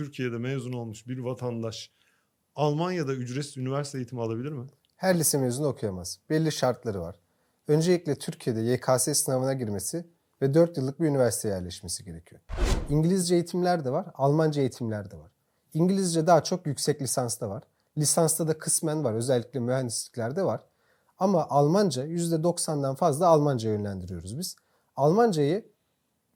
Türkiye'de mezun olmuş bir vatandaş Almanya'da ücretsiz üniversite eğitimi alabilir mi? Her lise mezunu okuyamaz. Belli şartları var. Öncelikle Türkiye'de YKS sınavına girmesi ve 4 yıllık bir üniversiteye yerleşmesi gerekiyor. İngilizce eğitimler de var, Almanca eğitimler de var. İngilizce daha çok yüksek lisansta var. Lisansta da kısmen var, özellikle mühendisliklerde var. Ama Almanca %90'dan fazla Almanca yönlendiriyoruz biz. Almancayı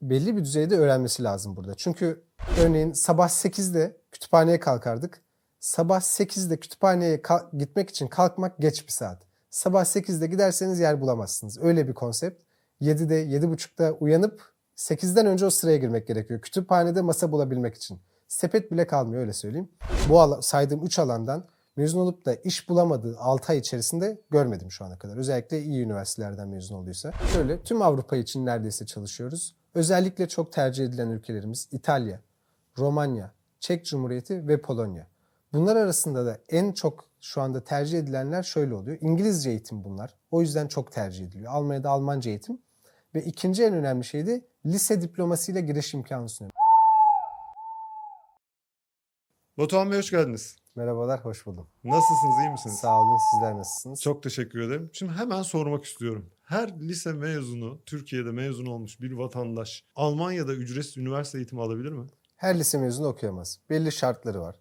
belli bir düzeyde öğrenmesi lazım burada. Çünkü örneğin sabah 8'de kütüphaneye kalkardık. Sabah 8'de kütüphaneye gitmek için kalkmak geç bir saat. Sabah 8'de giderseniz yer bulamazsınız. Öyle bir konsept. 7'de, 7.30'da uyanıp 8'den önce o sıraya girmek gerekiyor. Kütüphanede masa bulabilmek için. Sepet bile kalmıyor öyle söyleyeyim. Bu ala- saydığım 3 alandan mezun olup da iş bulamadığı 6 ay içerisinde görmedim şu ana kadar. Özellikle iyi üniversitelerden mezun olduysa. Şöyle tüm Avrupa için neredeyse çalışıyoruz. Özellikle çok tercih edilen ülkelerimiz İtalya, Romanya, Çek Cumhuriyeti ve Polonya. Bunlar arasında da en çok şu anda tercih edilenler şöyle oluyor. İngilizce eğitim bunlar. O yüzden çok tercih ediliyor. Almanya'da Almanca eğitim. Ve ikinci en önemli şey de lise diplomasıyla giriş imkanı sunuyor. Batuhan Bey hoş geldiniz. Merhabalar, hoş buldum. Nasılsınız, iyi misiniz? Sağ olun, sizler nasılsınız? Çok teşekkür ederim. Şimdi hemen sormak istiyorum. Her lise mezunu, Türkiye'de mezun olmuş bir vatandaş Almanya'da ücretsiz üniversite eğitimi alabilir mi? Her lise mezunu okuyamaz. Belli şartları var.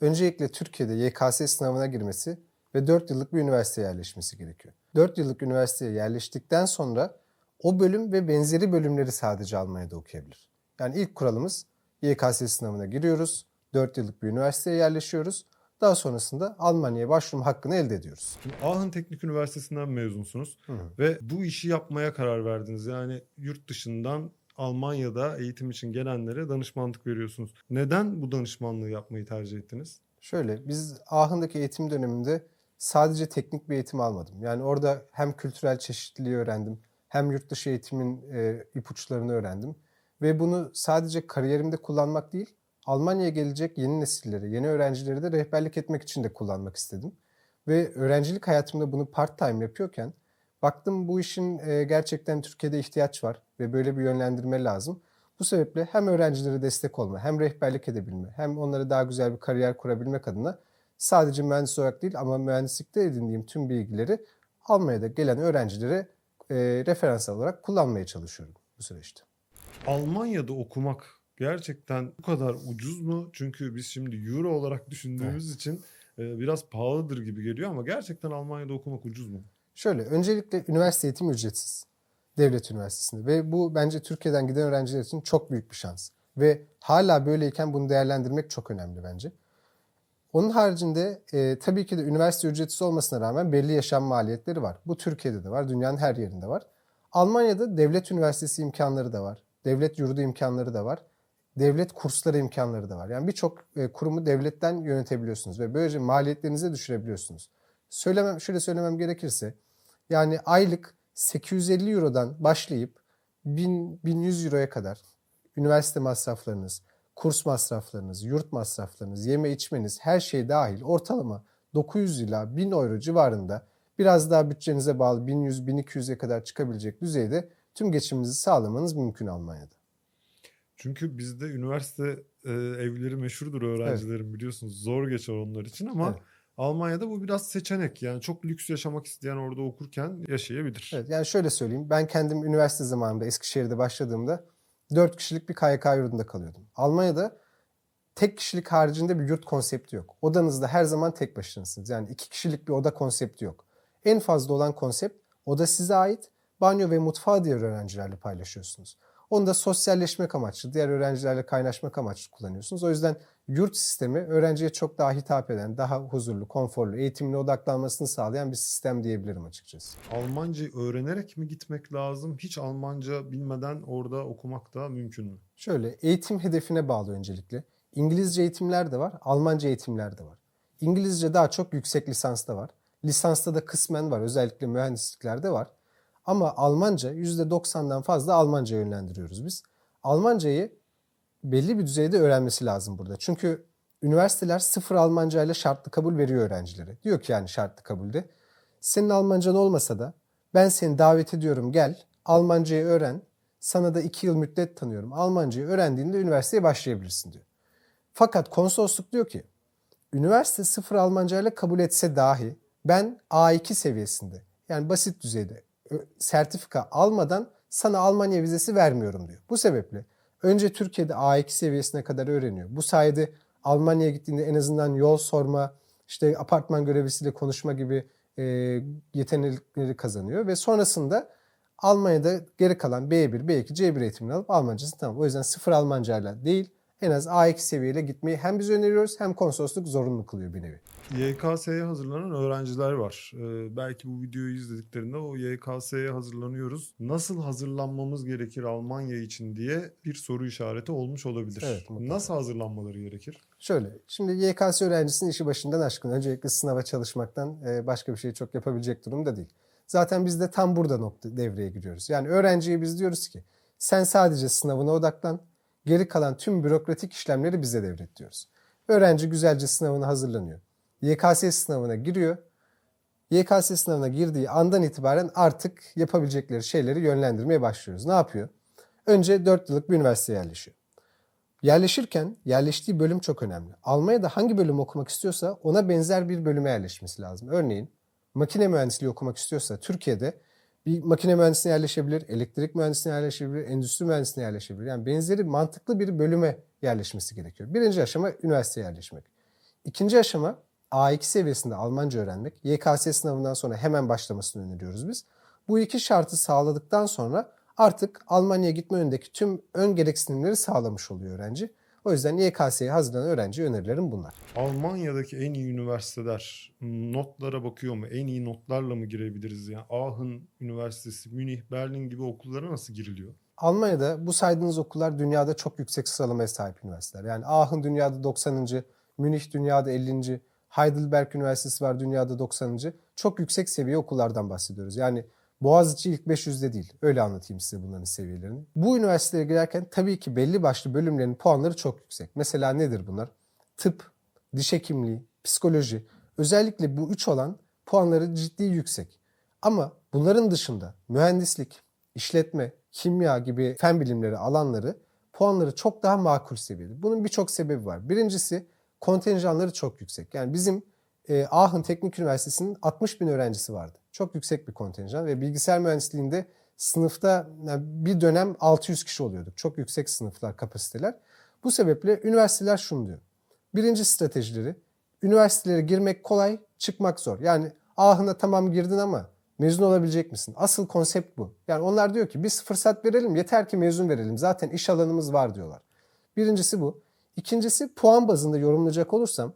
Öncelikle Türkiye'de YKS sınavına girmesi ve 4 yıllık bir üniversiteye yerleşmesi gerekiyor. 4 yıllık üniversiteye yerleştikten sonra o bölüm ve benzeri bölümleri sadece Almanya'da okuyabilir. Yani ilk kuralımız YKS sınavına giriyoruz, 4 yıllık bir üniversiteye yerleşiyoruz. Daha sonrasında Almanya'ya başvurma hakkını elde ediyoruz. Şimdi Aachen Teknik Üniversitesi'nden mezunsunuz Hı ve bu işi yapmaya karar verdiniz. Yani yurt dışından Almanya'da eğitim için gelenlere danışmanlık veriyorsunuz. Neden bu danışmanlığı yapmayı tercih ettiniz? Şöyle biz Aachen'daki eğitim döneminde sadece teknik bir eğitim almadım. Yani orada hem kültürel çeşitliliği öğrendim hem yurt dışı eğitimin e, ipuçlarını öğrendim. Ve bunu sadece kariyerimde kullanmak değil, Almanya'ya gelecek yeni nesilleri, yeni öğrencileri de rehberlik etmek için de kullanmak istedim. Ve öğrencilik hayatımda bunu part time yapıyorken baktım bu işin e, gerçekten Türkiye'de ihtiyaç var ve böyle bir yönlendirme lazım. Bu sebeple hem öğrencilere destek olma, hem rehberlik edebilme, hem onlara daha güzel bir kariyer kurabilmek adına sadece mühendis olarak değil ama mühendislikte edindiğim tüm bilgileri Almanya'da gelen öğrencilere e, referans olarak kullanmaya çalışıyorum bu süreçte. Almanya'da okumak gerçekten bu kadar ucuz mu? Çünkü biz şimdi euro olarak düşündüğümüz için e, biraz pahalıdır gibi geliyor ama gerçekten Almanya'da okumak ucuz mu? Şöyle, öncelikle üniversite eğitimi ücretsiz. Devlet üniversitesinde ve bu bence Türkiye'den giden öğrenciler için çok büyük bir şans. Ve hala böyleyken bunu değerlendirmek çok önemli bence. Onun haricinde e, tabii ki de üniversite ücretsiz olmasına rağmen belli yaşam maliyetleri var. Bu Türkiye'de de var, dünyanın her yerinde var. Almanya'da devlet üniversitesi imkanları da var. Devlet yurdu imkanları da var. Devlet kursları imkanları da var. Yani birçok e, kurumu devletten yönetebiliyorsunuz ve böylece maliyetlerinizi düşürebiliyorsunuz. Söylemem, şöyle söylemem gerekirse yani aylık 850 Euro'dan başlayıp 1000, 1100 Euro'ya kadar üniversite masraflarınız, kurs masraflarınız, yurt masraflarınız, yeme içmeniz her şey dahil ortalama 900 ila 1000 euro civarında biraz daha bütçenize bağlı 1100-1200'e kadar çıkabilecek düzeyde tüm geçiminizi sağlamanız mümkün Almanya'da. Çünkü bizde üniversite e, evleri meşhurdur öğrencilerin biliyorsunuz. Zor geçer onlar için ama Evet. Almanya'da bu biraz seçenek. Yani çok lüks yaşamak isteyen orada okurken yaşayabilir. Evet, yani şöyle söyleyeyim. Ben kendim üniversite zamanında Eskişehir'de başladığımda 4 kişilik bir KYK yurdunda kalıyordum. Almanya'da tek kişilik haricinde bir yurt konsepti yok. Odanızda her zaman tek başınasınız. Yani iki kişilik bir oda konsepti yok. En fazla olan konsept oda size ait. Banyo ve mutfağı diğer öğrencilerle paylaşıyorsunuz. Onu da sosyalleşmek amaçlı, diğer öğrencilerle kaynaşmak amaçlı kullanıyorsunuz. O yüzden yurt sistemi öğrenciye çok daha hitap eden, daha huzurlu, konforlu, eğitimine odaklanmasını sağlayan bir sistem diyebilirim açıkçası. Almanca öğrenerek mi gitmek lazım? Hiç Almanca bilmeden orada okumak da mümkün mü? Şöyle eğitim hedefine bağlı öncelikle. İngilizce eğitimler de var, Almanca eğitimler de var. İngilizce daha çok yüksek lisansta var. Lisansta da kısmen var, özellikle mühendisliklerde var. Ama Almanca %90'dan fazla Almanca yönlendiriyoruz biz. Almancayı belli bir düzeyde öğrenmesi lazım burada. Çünkü üniversiteler sıfır Almanca ile şartlı kabul veriyor öğrencilere. Diyor ki yani şartlı kabulde. Senin Almancan olmasa da ben seni davet ediyorum gel Almancayı öğren. Sana da iki yıl müddet tanıyorum. Almancayı öğrendiğinde üniversiteye başlayabilirsin diyor. Fakat konsolosluk diyor ki üniversite sıfır Almancayla kabul etse dahi ben A2 seviyesinde yani basit düzeyde sertifika almadan sana Almanya vizesi vermiyorum diyor. Bu sebeple önce Türkiye'de A2 seviyesine kadar öğreniyor. Bu sayede Almanya'ya gittiğinde en azından yol sorma, işte apartman görevlisiyle konuşma gibi e, yetenekleri kazanıyor ve sonrasında Almanya'da geri kalan B1, B2, C1 eğitimini alıp Almancasını tamam. O yüzden sıfır Almancayla değil en az A2 seviyeyle gitmeyi hem biz öneriyoruz hem konsolosluk zorunlu kılıyor bir nevi. YKS'ye hazırlanan öğrenciler var. Ee, belki bu videoyu izlediklerinde o YKS'ye hazırlanıyoruz. Nasıl hazırlanmamız gerekir Almanya için diye bir soru işareti olmuş olabilir. Evet, mutlaka. Nasıl hazırlanmaları gerekir? Şöyle, şimdi YKS öğrencisinin işi başından aşkın. Öncelikle sınava çalışmaktan e, başka bir şey çok yapabilecek durumda değil. Zaten biz de tam burada nokta devreye giriyoruz. Yani öğrenciye biz diyoruz ki sen sadece sınavına odaklan. Geri kalan tüm bürokratik işlemleri bize devret diyoruz. Öğrenci güzelce sınavına hazırlanıyor. YKS sınavına giriyor. YKS sınavına girdiği andan itibaren artık yapabilecekleri şeyleri yönlendirmeye başlıyoruz. Ne yapıyor? Önce 4 yıllık bir üniversiteye yerleşiyor. Yerleşirken yerleştiği bölüm çok önemli. Almanya'da hangi bölüm okumak istiyorsa ona benzer bir bölüme yerleşmesi lazım. Örneğin makine mühendisliği okumak istiyorsa Türkiye'de bir makine mühendisliğine yerleşebilir, elektrik mühendisliğine yerleşebilir, endüstri mühendisliğine yerleşebilir. Yani benzeri mantıklı bir bölüme yerleşmesi gerekiyor. Birinci aşama üniversiteye yerleşmek. İkinci aşama A2 seviyesinde Almanca öğrenmek. YKS sınavından sonra hemen başlamasını öneriyoruz biz. Bu iki şartı sağladıktan sonra artık Almanya'ya gitme yönündeki tüm ön gereksinimleri sağlamış oluyor öğrenci. O yüzden YKS'ye hazırlanan öğrenciye önerilerim bunlar. Almanya'daki en iyi üniversiteler notlara bakıyor mu? En iyi notlarla mı girebiliriz? Yani Aachen Üniversitesi, Münih, Berlin gibi okullara nasıl giriliyor? Almanya'da bu saydığınız okullar dünyada çok yüksek sıralamaya sahip üniversiteler. Yani Aachen dünyada 90. Münih dünyada 50. Heidelberg Üniversitesi var dünyada 90. Çok yüksek seviye okullardan bahsediyoruz. Yani Boğaziçi ilk 500'de değil. Öyle anlatayım size bunların seviyelerini. Bu üniversitelere girerken tabii ki belli başlı bölümlerin puanları çok yüksek. Mesela nedir bunlar? Tıp, diş hekimliği, psikoloji. Özellikle bu üç olan puanları ciddi yüksek. Ama bunların dışında mühendislik, işletme, kimya gibi fen bilimleri alanları puanları çok daha makul seviyede. Bunun birçok sebebi var. Birincisi kontenjanları çok yüksek. Yani bizim e, Aachen Teknik Üniversitesi'nin 60 bin öğrencisi vardı. Çok yüksek bir kontenjan ve bilgisayar mühendisliğinde sınıfta bir dönem 600 kişi oluyorduk. Çok yüksek sınıflar, kapasiteler. Bu sebeple üniversiteler şunu diyor. Birinci stratejileri, üniversitelere girmek kolay, çıkmak zor. Yani Aachen'a tamam girdin ama mezun olabilecek misin? Asıl konsept bu. Yani onlar diyor ki biz fırsat verelim, yeter ki mezun verelim. Zaten iş alanımız var diyorlar. Birincisi bu. İkincisi puan bazında yorumlayacak olursam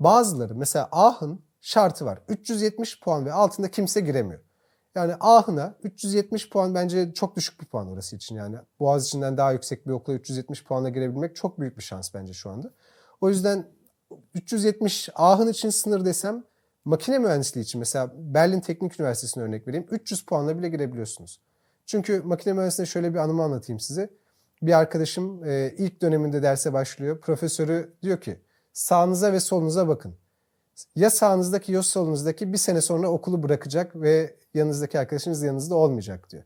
bazıları mesela Aachen şartı var. 370 puan ve altında kimse giremiyor. Yani Aachen'a 370 puan bence çok düşük bir puan orası için. Yani Boğaziçi'nden daha yüksek bir okula 370 puanla girebilmek çok büyük bir şans bence şu anda. O yüzden 370 Aachen için sınır desem makine mühendisliği için mesela Berlin Teknik Üniversitesi'ne örnek vereyim. 300 puanla bile girebiliyorsunuz. Çünkü makine mühendisliğinde şöyle bir anımı anlatayım size. Bir arkadaşım e, ilk döneminde derse başlıyor. Profesörü diyor ki sağınıza ve solunuza bakın. Ya sağınızdaki ya solunuzdaki bir sene sonra okulu bırakacak ve yanınızdaki arkadaşınız yanınızda olmayacak diyor.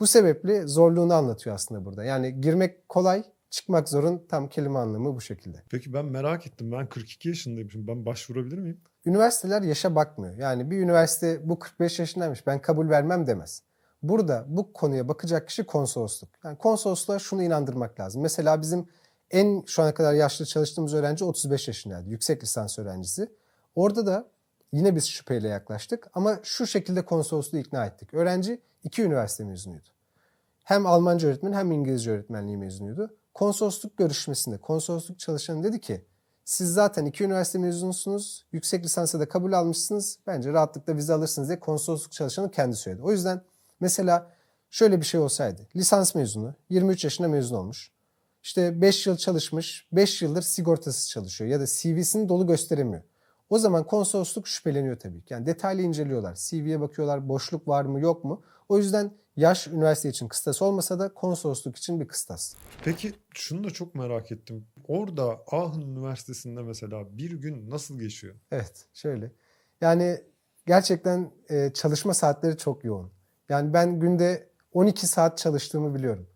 Bu sebeple zorluğunu anlatıyor aslında burada. Yani girmek kolay, çıkmak zorun tam kelime anlamı bu şekilde. Peki ben merak ettim. Ben 42 yaşındayım. Şimdi ben başvurabilir miyim? Üniversiteler yaşa bakmıyor. Yani bir üniversite bu 45 yaşındaymış ben kabul vermem demez. Burada bu konuya bakacak kişi konsolosluk. Yani konsolosluğa şunu inandırmak lazım. Mesela bizim en şu ana kadar yaşlı çalıştığımız öğrenci 35 yaşındaydı. Yüksek lisans öğrencisi. Orada da yine biz şüpheyle yaklaştık ama şu şekilde konsolosluğu ikna ettik. Öğrenci iki üniversite mezunuydu. Hem Almanca öğretmen hem İngilizce öğretmenliği mezunuydu. Konsolosluk görüşmesinde konsolosluk çalışanı dedi ki siz zaten iki üniversite mezunusunuz, yüksek lisansa da kabul almışsınız. Bence rahatlıkla vize alırsınız diye konsolosluk çalışanı kendi söyledi. O yüzden mesela şöyle bir şey olsaydı. Lisans mezunu, 23 yaşında mezun olmuş. İşte 5 yıl çalışmış, 5 yıldır sigortasız çalışıyor ya da CV'sini dolu gösteremiyor. O zaman konsolosluk şüpheleniyor tabii ki. Yani detaylı inceliyorlar. CV'ye bakıyorlar, boşluk var mı yok mu? O yüzden yaş üniversite için kıstas olmasa da konsolosluk için bir kıstas. Peki şunu da çok merak ettim. Orada Aachen Üniversitesi'nde mesela bir gün nasıl geçiyor? Evet, şöyle. Yani gerçekten e, çalışma saatleri çok yoğun. Yani ben günde 12 saat çalıştığımı biliyorum.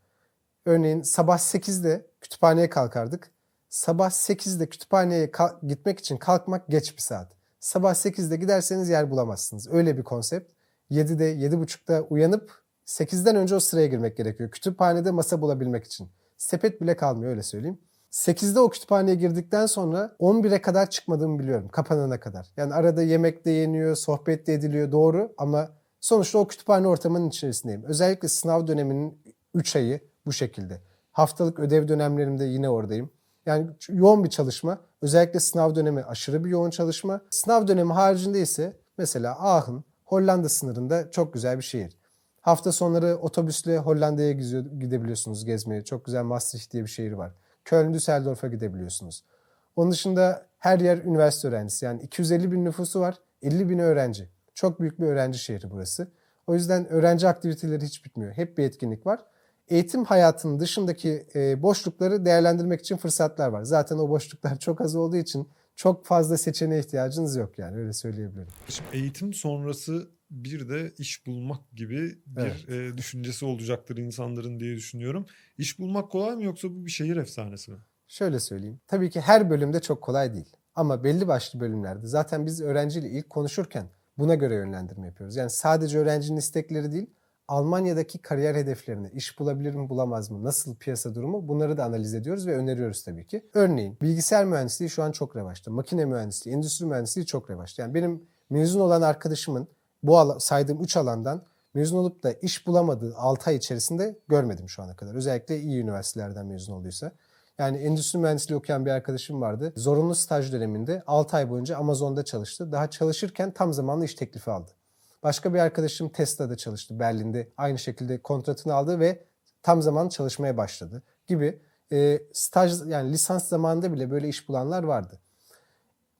Örneğin sabah 8'de kütüphaneye kalkardık. Sabah 8'de kütüphaneye gitmek için kalkmak geç bir saat. Sabah 8'de giderseniz yer bulamazsınız. Öyle bir konsept. 7'de, 7.30'da uyanıp 8'den önce o sıraya girmek gerekiyor. Kütüphanede masa bulabilmek için. Sepet bile kalmıyor öyle söyleyeyim. 8'de o kütüphaneye girdikten sonra 11'e kadar çıkmadığımı biliyorum. Kapanana kadar. Yani arada yemek de yeniyor, sohbet de ediliyor doğru ama sonuçta o kütüphane ortamının içerisindeyim. Özellikle sınav döneminin 3 ayı bu şekilde. Haftalık ödev dönemlerimde yine oradayım. Yani yoğun bir çalışma. Özellikle sınav dönemi aşırı bir yoğun çalışma. Sınav dönemi haricinde ise mesela Aachen, Hollanda sınırında çok güzel bir şehir. Hafta sonları otobüsle Hollanda'ya gidebiliyorsunuz gezmeye. Çok güzel Maastricht diye bir şehir var. Köln, Düsseldorf'a gidebiliyorsunuz. Onun dışında her yer üniversite öğrencisi. Yani 250 bin nüfusu var, 50 bin öğrenci. Çok büyük bir öğrenci şehri burası. O yüzden öğrenci aktiviteleri hiç bitmiyor. Hep bir etkinlik var. Eğitim hayatının dışındaki e, boşlukları değerlendirmek için fırsatlar var. Zaten o boşluklar çok az olduğu için çok fazla seçeneğe ihtiyacınız yok yani öyle söyleyebilirim. Şimdi eğitim sonrası bir de iş bulmak gibi bir e, düşüncesi olacaktır insanların diye düşünüyorum. İş bulmak kolay mı yoksa bu bir şehir efsanesi mi? Şöyle söyleyeyim. Tabii ki her bölümde çok kolay değil. Ama belli başlı bölümlerde zaten biz öğrenciyle ilk konuşurken buna göre yönlendirme yapıyoruz. Yani sadece öğrencinin istekleri değil, Almanya'daki kariyer hedeflerini, iş bulabilir mi bulamaz mı, nasıl piyasa durumu bunları da analiz ediyoruz ve öneriyoruz tabii ki. Örneğin bilgisayar mühendisliği şu an çok revaçta. Makine mühendisliği, endüstri mühendisliği çok revaçta. Yani benim mezun olan arkadaşımın bu saydığım 3 alandan mezun olup da iş bulamadığı 6 ay içerisinde görmedim şu ana kadar. Özellikle iyi üniversitelerden mezun olduysa. Yani endüstri mühendisliği okuyan bir arkadaşım vardı. Zorunlu staj döneminde 6 ay boyunca Amazon'da çalıştı. Daha çalışırken tam zamanlı iş teklifi aldı. Başka bir arkadaşım Tesla'da çalıştı Berlin'de. Aynı şekilde kontratını aldı ve tam zamanlı çalışmaya başladı gibi e, staj yani lisans zamanında bile böyle iş bulanlar vardı.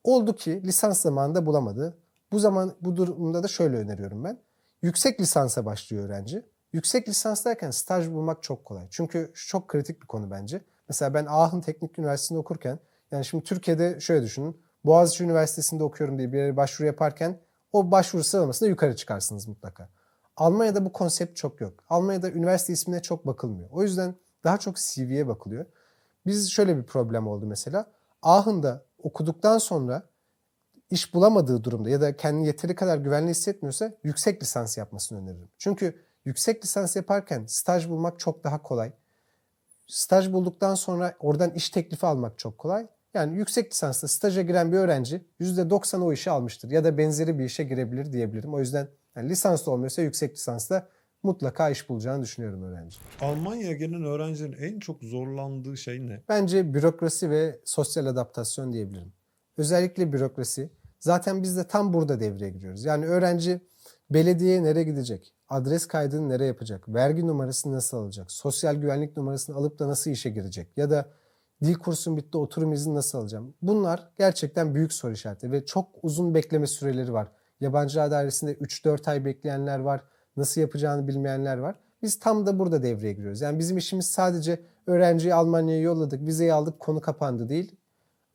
Oldu ki lisans zamanında bulamadı. Bu zaman bu durumda da şöyle öneriyorum ben. Yüksek lisansa başlıyor öğrenci. Yüksek lisans derken staj bulmak çok kolay. Çünkü çok kritik bir konu bence. Mesela ben Aachen Teknik Üniversitesi'nde okurken yani şimdi Türkiye'de şöyle düşünün. Boğaziçi Üniversitesi'nde okuyorum diye bir yere başvuru yaparken o başvuru sıralamasında yukarı çıkarsınız mutlaka. Almanya'da bu konsept çok yok. Almanya'da üniversite ismine çok bakılmıyor. O yüzden daha çok CV'ye bakılıyor. Biz şöyle bir problem oldu mesela. Aachen'da okuduktan sonra iş bulamadığı durumda ya da kendini yeteri kadar güvenli hissetmiyorsa yüksek lisans yapmasını öneririm. Çünkü yüksek lisans yaparken staj bulmak çok daha kolay. Staj bulduktan sonra oradan iş teklifi almak çok kolay. Yani yüksek lisansta staja giren bir öğrenci %90 o işi almıştır ya da benzeri bir işe girebilir diyebilirim. O yüzden yani lisanslı olmuyorsa yüksek lisansta mutlaka iş bulacağını düşünüyorum öğrenci. Almanya'ya gelen öğrencilerin en çok zorlandığı şey ne? Bence bürokrasi ve sosyal adaptasyon diyebilirim. Özellikle bürokrasi. Zaten biz de tam burada devreye giriyoruz. Yani öğrenci belediyeye nereye gidecek? Adres kaydını nereye yapacak? Vergi numarasını nasıl alacak? Sosyal güvenlik numarasını alıp da nasıl işe girecek? Ya da dil kursum bitti oturum izni nasıl alacağım? Bunlar gerçekten büyük soru işareti ve çok uzun bekleme süreleri var. Yabancı dairesinde 3-4 ay bekleyenler var. Nasıl yapacağını bilmeyenler var. Biz tam da burada devreye giriyoruz. Yani bizim işimiz sadece öğrenciyi Almanya'ya yolladık, vizeyi aldık, konu kapandı değil.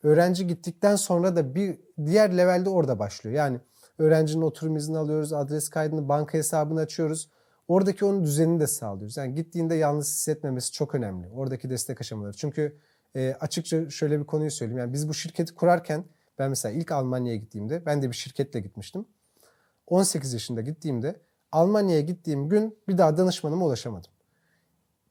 Öğrenci gittikten sonra da bir diğer levelde orada başlıyor. Yani öğrencinin oturum izni alıyoruz, adres kaydını, banka hesabını açıyoruz. Oradaki onun düzenini de sağlıyoruz. Yani gittiğinde yalnız hissetmemesi çok önemli. Oradaki destek aşamaları. Çünkü e, açıkça şöyle bir konuyu söyleyeyim. Yani biz bu şirketi kurarken ben mesela ilk Almanya'ya gittiğimde ben de bir şirketle gitmiştim. 18 yaşında gittiğimde Almanya'ya gittiğim gün bir daha danışmanıma ulaşamadım.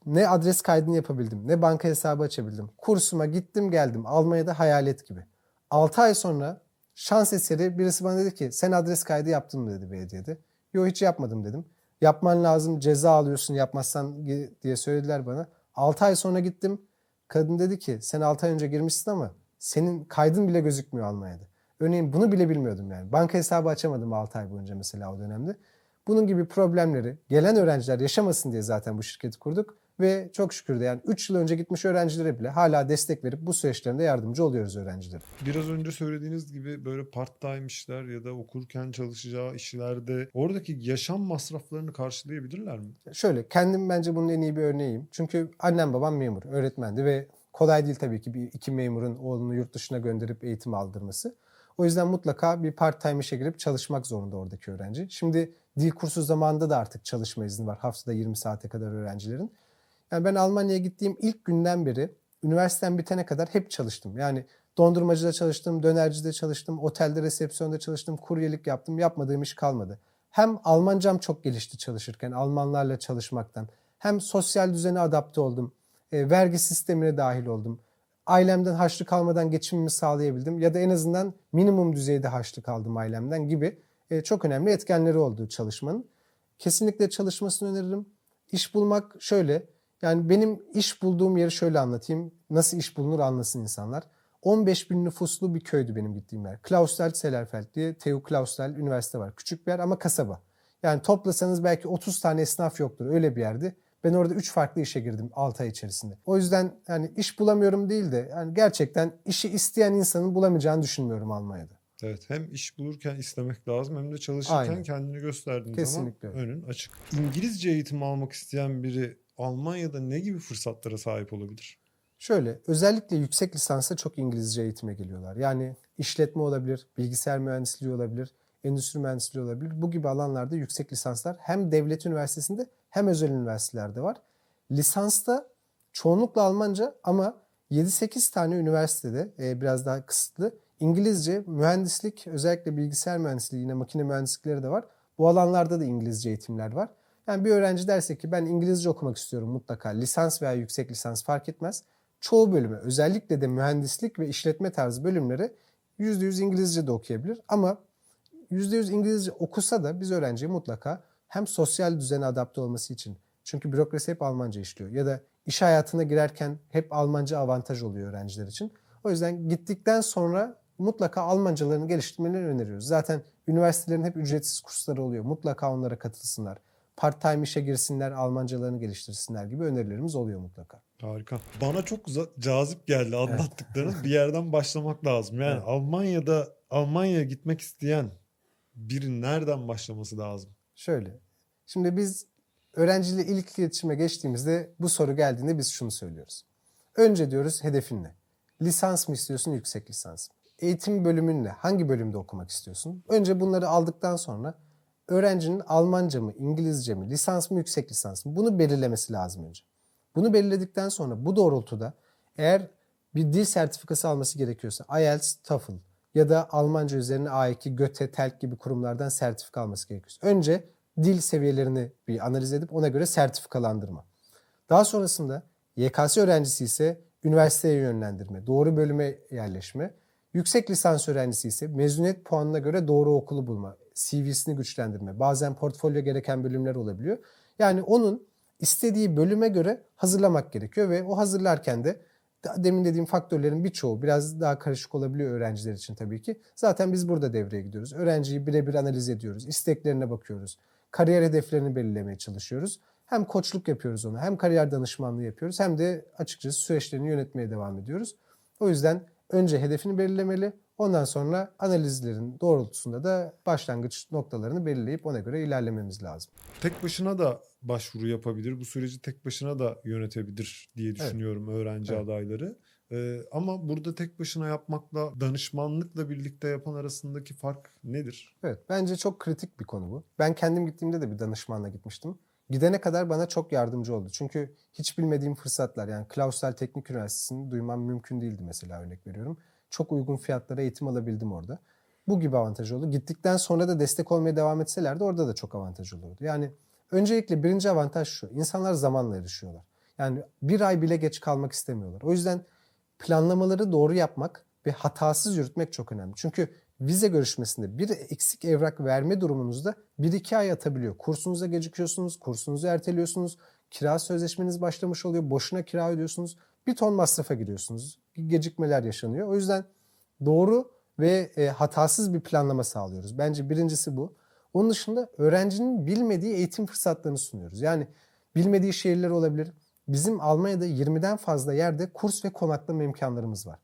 Ne adres kaydını yapabildim, ne banka hesabı açabildim. Kursuma gittim geldim. Almanya'da hayalet gibi. 6 ay sonra şans eseri birisi bana dedi ki sen adres kaydı yaptın mı dedi belediyede. Yok hiç yapmadım dedim. Yapman lazım ceza alıyorsun yapmazsan diye söylediler bana. 6 ay sonra gittim. Kadın dedi ki sen 6 ay önce girmişsin ama senin kaydın bile gözükmüyor Almanya'da. Örneğin bunu bile bilmiyordum yani. Banka hesabı açamadım 6 ay boyunca mesela o dönemde. Bunun gibi problemleri gelen öğrenciler yaşamasın diye zaten bu şirketi kurduk. Ve çok şükür de yani 3 yıl önce gitmiş öğrencilere bile hala destek verip bu süreçlerinde yardımcı oluyoruz öğrencilere. Biraz önce söylediğiniz gibi böyle part-time işler ya da okurken çalışacağı işlerde oradaki yaşam masraflarını karşılayabilirler mi? Şöyle kendim bence bunun en iyi bir örneğiyim. Çünkü annem babam memur, öğretmendi ve kolay değil tabii ki bir iki memurun oğlunu yurt dışına gönderip eğitim aldırması. O yüzden mutlaka bir part-time işe girip çalışmak zorunda oradaki öğrenci. Şimdi dil kursu zamanında da artık çalışma izni var. Haftada 20 saate kadar öğrencilerin. Yani ben Almanya'ya gittiğim ilk günden beri üniversitem bitene kadar hep çalıştım. Yani dondurmacıda çalıştım, dönercide çalıştım, otelde resepsiyonda çalıştım, kuryelik yaptım. Yapmadığım iş kalmadı. Hem Almancam çok gelişti çalışırken, Almanlarla çalışmaktan. Hem sosyal düzene adapte oldum. E, vergi sistemine dahil oldum. Ailemden harçlık almadan geçimimi sağlayabildim. Ya da en azından minimum düzeyde harçlık aldım ailemden gibi e, çok önemli etkenleri oldu çalışmanın. Kesinlikle çalışmasını öneririm. İş bulmak şöyle. Yani benim iş bulduğum yeri şöyle anlatayım. Nasıl iş bulunur anlasın insanlar. 15 bin nüfuslu bir köydü benim gittiğim yer. Klausthal Sellerfeld diye TU Klausthal Üniversite var. Küçük bir yer ama kasaba. Yani toplasanız belki 30 tane esnaf yoktur. Öyle bir yerdi. Ben orada 3 farklı işe girdim 6 ay içerisinde. O yüzden yani iş bulamıyorum değil de yani gerçekten işi isteyen insanın bulamayacağını düşünmüyorum Almanya'da. Evet hem iş bulurken istemek lazım hem de çalışırken Aynen. kendini gösterdiğin Kesinlikle zaman önün açık. İngilizce eğitim almak isteyen biri Almanya'da ne gibi fırsatlara sahip olabilir? Şöyle özellikle yüksek lisansa çok İngilizce eğitime geliyorlar. Yani işletme olabilir, bilgisayar mühendisliği olabilir, endüstri mühendisliği olabilir. Bu gibi alanlarda yüksek lisanslar hem devlet üniversitesinde hem özel üniversitelerde var. Lisansta çoğunlukla Almanca ama 7-8 tane üniversitede e, biraz daha kısıtlı İngilizce, mühendislik, özellikle bilgisayar mühendisliği, yine makine mühendislikleri de var. Bu alanlarda da İngilizce eğitimler var. Yani bir öğrenci derse ki ben İngilizce okumak istiyorum mutlaka. Lisans veya yüksek lisans fark etmez. Çoğu bölümü özellikle de mühendislik ve işletme tarzı bölümleri %100 İngilizce de okuyabilir. Ama %100 İngilizce okusa da biz öğrenciye mutlaka hem sosyal düzene adapte olması için çünkü bürokrasi hep Almanca işliyor ya da iş hayatına girerken hep Almanca avantaj oluyor öğrenciler için. O yüzden gittikten sonra mutlaka Almancalarını geliştirmelerini öneriyoruz. Zaten üniversitelerin hep ücretsiz kursları oluyor. Mutlaka onlara katılsınlar. Part-time işe girsinler, Almancalarını geliştirsinler gibi önerilerimiz oluyor mutlaka. Harika. Bana çok cazip geldi anlattıklarınız. bir yerden başlamak lazım. Yani Evet. Almanya'da Almanya'ya gitmek isteyen biri nereden başlaması lazım? Şöyle. Şimdi biz öğrenciyle ilk iletişime geçtiğimizde bu soru geldiğinde biz şunu söylüyoruz. Önce diyoruz hedefin ne? Lisans mı istiyorsun, yüksek lisans mı? Eğitim bölümün ne? Hangi bölümde okumak istiyorsun? Önce bunları aldıktan sonra öğrencinin Almanca mı, İngilizce mi, lisans mı, yüksek lisans mı? Bunu belirlemesi lazım önce. Bunu belirledikten sonra bu doğrultuda eğer bir dil sertifikası alması gerekiyorsa IELTS, TOEFL ya da Almanca üzerine A2, Göte, TELK gibi kurumlardan sertifika alması gerekiyorsa önce dil seviyelerini bir analiz edip ona göre sertifikalandırma. Daha sonrasında YKS öğrencisi ise üniversiteye yönlendirme, doğru bölüme yerleşme. Yüksek lisans öğrencisi ise mezuniyet puanına göre doğru okulu bulma, CV'sini güçlendirme. Bazen portfolyo gereken bölümler olabiliyor. Yani onun istediği bölüme göre hazırlamak gerekiyor ve o hazırlarken de demin dediğim faktörlerin birçoğu biraz daha karışık olabiliyor öğrenciler için tabii ki. Zaten biz burada devreye gidiyoruz. Öğrenciyi birebir analiz ediyoruz. isteklerine bakıyoruz. Kariyer hedeflerini belirlemeye çalışıyoruz. Hem koçluk yapıyoruz ona hem kariyer danışmanlığı yapıyoruz hem de açıkçası süreçlerini yönetmeye devam ediyoruz. O yüzden önce hedefini belirlemeli. Ondan sonra analizlerin doğrultusunda da başlangıç noktalarını belirleyip ona göre ilerlememiz lazım. Tek başına da başvuru yapabilir. Bu süreci tek başına da yönetebilir diye düşünüyorum öğrenci Evet. adayları. Ee, ama burada tek başına yapmakla danışmanlıkla birlikte yapan arasındaki fark nedir? Evet, bence çok kritik bir konu bu. Ben kendim gittiğimde de bir danışmanla gitmiştim. Gidene kadar bana çok yardımcı oldu. Çünkü hiç bilmediğim fırsatlar yani Clausthal Teknik Üniversitesi'ni duymam mümkün değildi mesela örnek veriyorum. Çok uygun fiyatlara eğitim alabildim orada. Bu gibi avantaj oldu. Gittikten sonra da destek olmaya devam etselerdi orada da çok avantaj olurdu. Yani öncelikle birinci avantaj şu. İnsanlar zamanla yarışıyorlar. Yani bir ay bile geç kalmak istemiyorlar. O yüzden planlamaları doğru yapmak ve hatasız yürütmek çok önemli. Çünkü vize görüşmesinde bir eksik evrak verme durumunuzda 1-2 ay atabiliyor. Kursunuza gecikiyorsunuz, kursunuzu erteliyorsunuz, kira sözleşmeniz başlamış oluyor, boşuna kira ödüyorsunuz, bir ton masrafa giriyorsunuz, gecikmeler yaşanıyor. O yüzden doğru ve e, hatasız bir planlama sağlıyoruz. Bence birincisi bu. Onun dışında öğrencinin bilmediği eğitim fırsatlarını sunuyoruz. Yani bilmediği şehirler olabilir. Bizim Almanya'da 20'den fazla yerde kurs ve konaklama imkanlarımız var.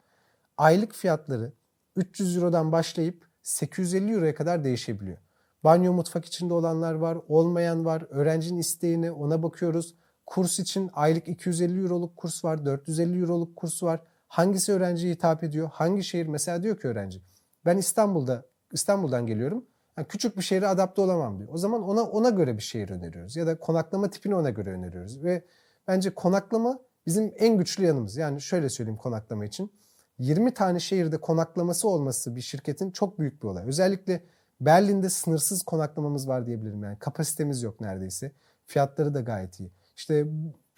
Aylık fiyatları 300 Euro'dan başlayıp 850 Euro'ya kadar değişebiliyor. Banyo mutfak içinde olanlar var, olmayan var. Öğrencinin isteğine ona bakıyoruz. Kurs için aylık 250 Euro'luk kurs var, 450 Euro'luk kurs var. Hangisi öğrenciye hitap ediyor? Hangi şehir? Mesela diyor ki öğrenci, ben İstanbul'da İstanbul'dan geliyorum. Yani küçük bir şehre adapte olamam diyor. O zaman ona ona göre bir şehir öneriyoruz ya da konaklama tipini ona göre öneriyoruz ve bence konaklama bizim en güçlü yanımız. Yani şöyle söyleyeyim konaklama için. 20 tane şehirde konaklaması olması bir şirketin çok büyük bir olay. Özellikle Berlin'de sınırsız konaklamamız var diyebilirim. Yani kapasitemiz yok neredeyse. Fiyatları da gayet iyi. İşte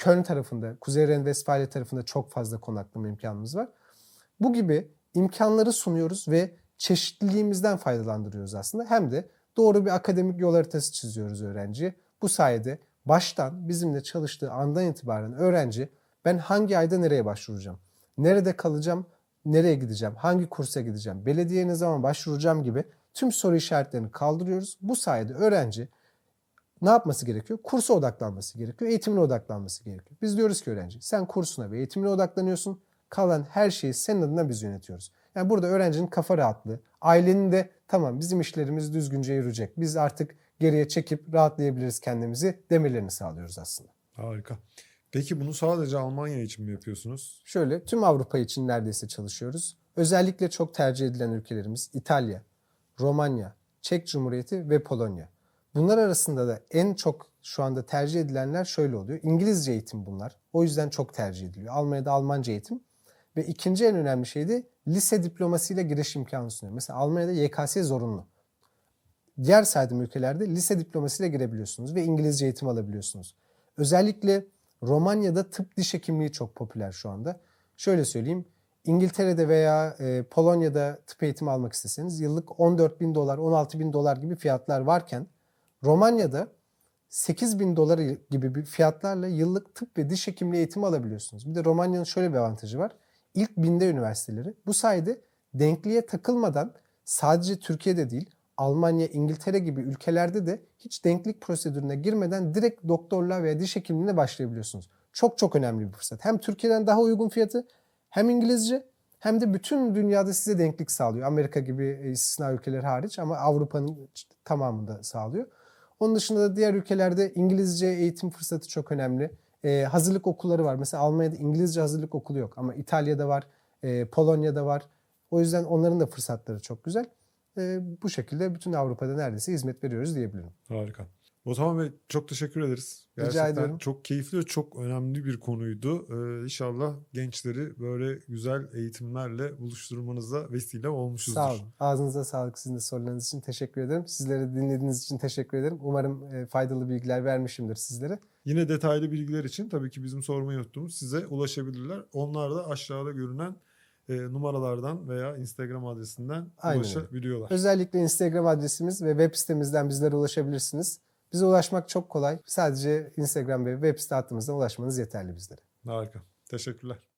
Köln tarafında, Kuzey Ren-Vesfalya tarafında çok fazla konaklama imkanımız var. Bu gibi imkanları sunuyoruz ve çeşitliliğimizden faydalandırıyoruz aslında. Hem de doğru bir akademik yol haritası çiziyoruz öğrenciye. Bu sayede baştan bizimle çalıştığı andan itibaren öğrenci ben hangi ayda nereye başvuracağım? Nerede kalacağım? Nereye gideceğim? Hangi kursa gideceğim? Belediyeye ne zaman başvuracağım gibi tüm soru işaretlerini kaldırıyoruz. Bu sayede öğrenci ne yapması gerekiyor? Kursa odaklanması gerekiyor, eğitimine odaklanması gerekiyor. Biz diyoruz ki öğrenci sen kursuna ve eğitimine odaklanıyorsun. Kalan her şeyi senin adına biz yönetiyoruz. Yani burada öğrencinin kafa rahatlığı, ailenin de tamam bizim işlerimiz düzgünce yürüyecek. Biz artık geriye çekip rahatlayabiliriz kendimizi demelerini sağlıyoruz aslında. Harika. Peki bunu sadece Almanya için mi yapıyorsunuz? Şöyle tüm Avrupa için neredeyse çalışıyoruz. Özellikle çok tercih edilen ülkelerimiz İtalya, Romanya, Çek Cumhuriyeti ve Polonya. Bunlar arasında da en çok şu anda tercih edilenler şöyle oluyor. İngilizce eğitim bunlar. O yüzden çok tercih ediliyor. Almanya'da Almanca eğitim. Ve ikinci en önemli şey de lise diplomasıyla giriş imkanı sunuyor. Mesela Almanya'da YKS zorunlu. Diğer saydığım ülkelerde lise diplomasıyla girebiliyorsunuz ve İngilizce eğitim alabiliyorsunuz. Özellikle Romanya'da tıp diş hekimliği çok popüler şu anda. Şöyle söyleyeyim. İngiltere'de veya e, Polonya'da tıp eğitimi almak isteseniz yıllık 14 bin dolar, 16 bin dolar gibi fiyatlar varken Romanya'da 8 bin dolar gibi bir fiyatlarla yıllık tıp ve diş hekimliği eğitimi alabiliyorsunuz. Bir de Romanya'nın şöyle bir avantajı var. İlk binde üniversiteleri. Bu sayede denkliğe takılmadan sadece Türkiye'de değil Almanya, İngiltere gibi ülkelerde de hiç denklik prosedürüne girmeden direkt doktorluğa veya diş hekimliğine başlayabiliyorsunuz. Çok çok önemli bir fırsat. Hem Türkiye'den daha uygun fiyatı hem İngilizce hem de bütün dünyada size denklik sağlıyor. Amerika gibi istisna ülkeler hariç ama Avrupa'nın tamamında sağlıyor. Onun dışında da diğer ülkelerde İngilizce eğitim fırsatı çok önemli. Ee, hazırlık okulları var. Mesela Almanya'da İngilizce hazırlık okulu yok ama İtalya'da var, e, Polonya'da var. O yüzden onların da fırsatları çok güzel. E, bu şekilde bütün Avrupa'da neredeyse hizmet veriyoruz diyebilirim. Harika. Osman Bey çok teşekkür ederiz. Rica Gerçekten ediyorum. çok keyifli ve çok önemli bir konuydu. Ee, inşallah gençleri böyle güzel eğitimlerle buluşturmanıza vesile olmuşuzdur. Sağ olun. Ağzınıza sağlık sizin de sorularınız için teşekkür ederim. Sizleri dinlediğiniz için teşekkür ederim. Umarım e, faydalı bilgiler vermişimdir sizlere. Yine detaylı bilgiler için tabii ki bizim sormayı unuttuğumuz size ulaşabilirler. Onlar da aşağıda görünen e, numaralardan veya Instagram adresinden Aynen ulaşabiliyorlar. Özellikle Instagram adresimiz ve web sitemizden bizlere ulaşabilirsiniz. Bize ulaşmak çok kolay. Sadece Instagram ve web site hattımızdan ulaşmanız yeterli bizlere. Harika. Teşekkürler.